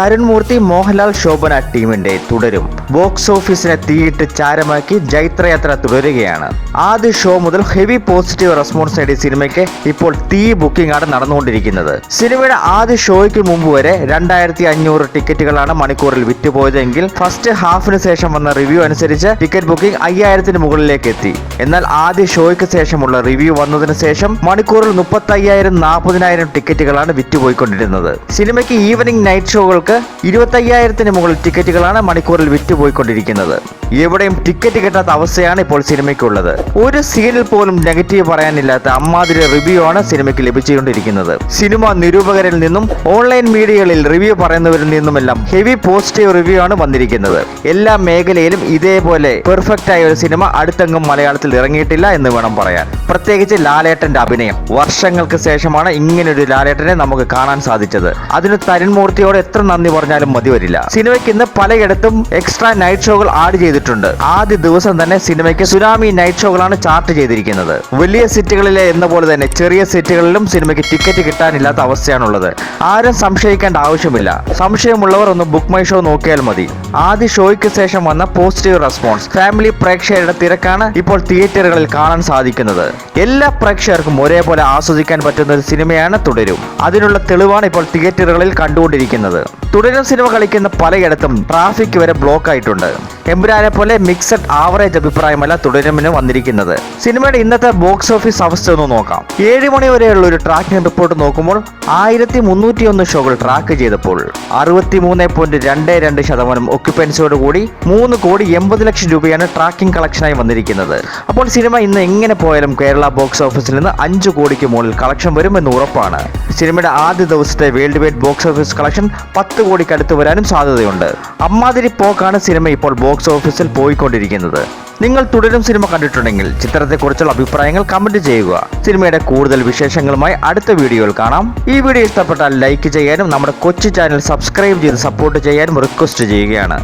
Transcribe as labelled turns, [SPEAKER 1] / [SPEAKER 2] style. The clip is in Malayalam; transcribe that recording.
[SPEAKER 1] തരുൺ മൂർത്തി മോഹൻലാൽ ശോഭന ടീമിന്റെ തുടരും. ബോക്സ് ഓഫീസിനെ തീയിട്ട് ചാരമാക്കി ജൈത്രയാത്ര തുടരുകയാണ്. ആദ്യ ഷോ മുതൽ ഹെവി പോസിറ്റീവ് റെസ്പോൺസ് നേടിയ സിനിമയ്ക്ക് ഇപ്പോൾ തീ ബുക്കിംഗ് ആണ് നടന്നുകൊണ്ടിരിക്കുന്നത്. സിനിമയുടെ ആദ്യ ഷോയ്ക്ക് മുമ്പ് വരെ രണ്ടായിരത്തി അഞ്ഞൂറ് ടിക്കറ്റുകളാണ് മണിക്കൂറിൽ വിറ്റുപോയതെങ്കിൽ ഫസ്റ്റ് ഹാഫിന് ശേഷം വന്ന റിവ്യൂ അനുസരിച്ച് ടിക്കറ്റ് ബുക്കിംഗ് അയ്യായിരത്തിന് മുകളിലേക്ക് എത്തി. എന്നാൽ ആദ്യ ഷോയ്ക്ക് ശേഷമുള്ള റിവ്യൂ വന്നതിന് ശേഷം മണിക്കൂറിൽ മുപ്പത്തി അയ്യായിരം നാൽപ്പതിനായിരം ടിക്കറ്റുകളാണ് വിറ്റുപോയിക്കൊണ്ടിരുന്നത്. സിനിമയ്ക്ക് ഈവനിംഗ് നൈറ്റ് ഷോകൾക്ക് ഇരുപത്തി അയ്യായിരത്തിന് മുകളിൽ ടിക്കറ്റുകളാണ് മണിക്കൂറിൽ വിറ്റുപോയിക്കൊണ്ടിരിക്കുന്നത്. എവിടെയും ടിക്കറ്റ് കിട്ടാത്ത അവസ്ഥയാണ് ഇപ്പോൾ സിനിമയ്ക്കുള്ളത്. ഒരു സീനിൽ പോലും നെഗറ്റീവ് പറയാനില്ലാത്ത അമ്മാതിരി റിവ്യൂ ആണ് സിനിമയ്ക്ക് ലഭിച്ചുകൊണ്ടിരിക്കുന്നത്. സിനിമ നിരൂപകരിൽ നിന്നും ഓൺലൈൻ മീഡിയകളിൽ റിവ്യൂ പറയുന്നവരിൽ നിന്നുമെല്ലാം ഹെവി പോസിറ്റീവ് റിവ്യൂ ആണ് വന്നിരിക്കുന്നത്. എല്ലാ മേഖലയിലും ഇതേപോലെ പെർഫെക്റ്റ് ആയ ഒരു സിനിമ അടുത്തെങ്ങും മലയാളത്തിൽ ഇറങ്ങിയിട്ടില്ല എന്ന് വേണം പറയാൻ. പ്രത്യേകിച്ച് ലാലേട്ടന്റെ അഭിനയം. വർഷങ്ങൾക്ക് ശേഷമാണ് ഇങ്ങനൊരു ലാലേട്ടനെ നമുക്ക് കാണാൻ സാധിച്ചത്. അതിന് തരുൺമൂർത്തിയോട് എത്ര നന്ദി പറഞ്ഞാലും മതി വരില്ല. സിനിമയ്ക്ക് ഇന്ന് പലയിടത്തും എക്സ്ട്രാ നൈറ്റ് ഷോകൾ ആഡ് ചെയ്തിട്ടുണ്ട്. ആദ്യ ദിവസം തന്നെ സിനിമയ്ക്ക് സുനാമി നൈറ്റ് ഷോകളാണ് ചാർട്ട് ചെയ്തിരിക്കുന്നത്. വലിയ സിറ്റുകളിലെ എന്ന പോലെ തന്നെ ചെറിയ സിറ്റുകളിലും സിനിമയ്ക്ക് ടിക്കറ്റ് കിട്ടാനില്ലാത്ത അവസ്ഥയാണുള്ളത്. ആരും സംശയിക്കേണ്ട ആവശ്യമില്ല. സംശയമുള്ളവർ ഒന്ന് ബുക്ക് മൈ ഷോ നോക്കിയാൽ മതി. ആദ്യ ഷോയ്ക്ക് ശേഷം വന്ന പോസിറ്റീവ് റെസ്പോൺസ് ഫാമിലി പ്രേക്ഷകരുടെ തിരക്കാണ് ഇപ്പോൾ തിയേറ്ററുകളിൽ കാണാൻ സാധിക്കുന്നത്. എല്ലാ പ്രേക്ഷകർക്കും ഒരേപോലെ ആസ്വദിക്കാൻ പറ്റുന്ന ഒരു സിനിമയാണ് തുടരും. അതിനുള്ള തെളിവാണ് ഇപ്പോൾ തിയേറ്ററുകളിൽ കണ്ടുകൊണ്ടിരിക്കുന്നത്. തുടരും സിനിമ കളിക്കുന്ന പലയിടത്തും ട്രാഫിക് വരെ ബ്ലോക്ക് ആയിട്ടുണ്ട്. എമ്പുരാനെ പോലെ മിക്സഡ് ആവറേജ് അഭിപ്രായമല്ല തുടരുമിന് വന്നിരിക്കുന്നത്. സിനിമയുടെ ഇന്നത്തെ ബോക്സ് ഓഫീസ് അവസ്ഥ ഒന്ന് നോക്കാം. ഏഴ് മണി വരെയുള്ള ഒരു ട്രാക്കിംഗ് റിപ്പോർട്ട് നോക്കുമ്പോൾ ആയിരത്തി മുന്നൂറ്റി ഒന്ന് ഷോകൾ ട്രാക്ക് ചെയ്തപ്പോൾ അറുപത്തി മൂന്ന് പോയിന്റ് രണ്ട് രണ്ട് ശതമാനം ഒക്യുപ്പൻസിയോട് കൂടി മൂന്ന് കോടി എൺപത് ലക്ഷം രൂപയാണ് ട്രാക്കിംഗ് കളക്ഷനായി വന്നിരിക്കുന്നത്. അപ്പോൾ സിനിമ ഇന്ന് എങ്ങനെ പോയാലും കേരള ബോക്സ് ഓഫീസിൽ നിന്ന് അഞ്ച് കോടിക്ക് മുകളിൽ കളക്ഷൻ വരുമെന്ന് ഉറപ്പാണ്. സിനിമയുടെ ആദ്യ ദിവസത്തെ world wide box office collection പത്ത് കോടിക്ക് കടുത്തു വരാനും സാധ്യതയുണ്ട്. അമ്മാതിരി പോക്കാണ് സിനിമ ഇപ്പോൾ ബോക്സ് ഓഫീസിൽ പോയിക്കൊണ്ടിരിക്കുന്നത്. നിങ്ങൾ തുടരും സിനിമ കണ്ടിട്ടുണ്ടെങ്കിൽ ചിത്രത്തെക്കുറിച്ചുള്ള അഭിപ്രായങ്ങൾ കമന്റ് ചെയ്യുക. സിനിമയുടെ കൂടുതൽ വിശേഷങ്ങളുമായി അടുത്ത വീഡിയോയിൽ കാണാം. ഈ വീഡിയോ ഇഷ്ടപ്പെട്ടാൽ ലൈക്ക് ചെയ്യാനും നമ്മുടെ കൊച്ചു ചാനൽ സബ്സ്ക്രൈബ് ചെയ്ത് സപ്പോർട്ട് ചെയ്യാനും റിക്വസ്റ്റ് ചെയ്യുകയാണ്.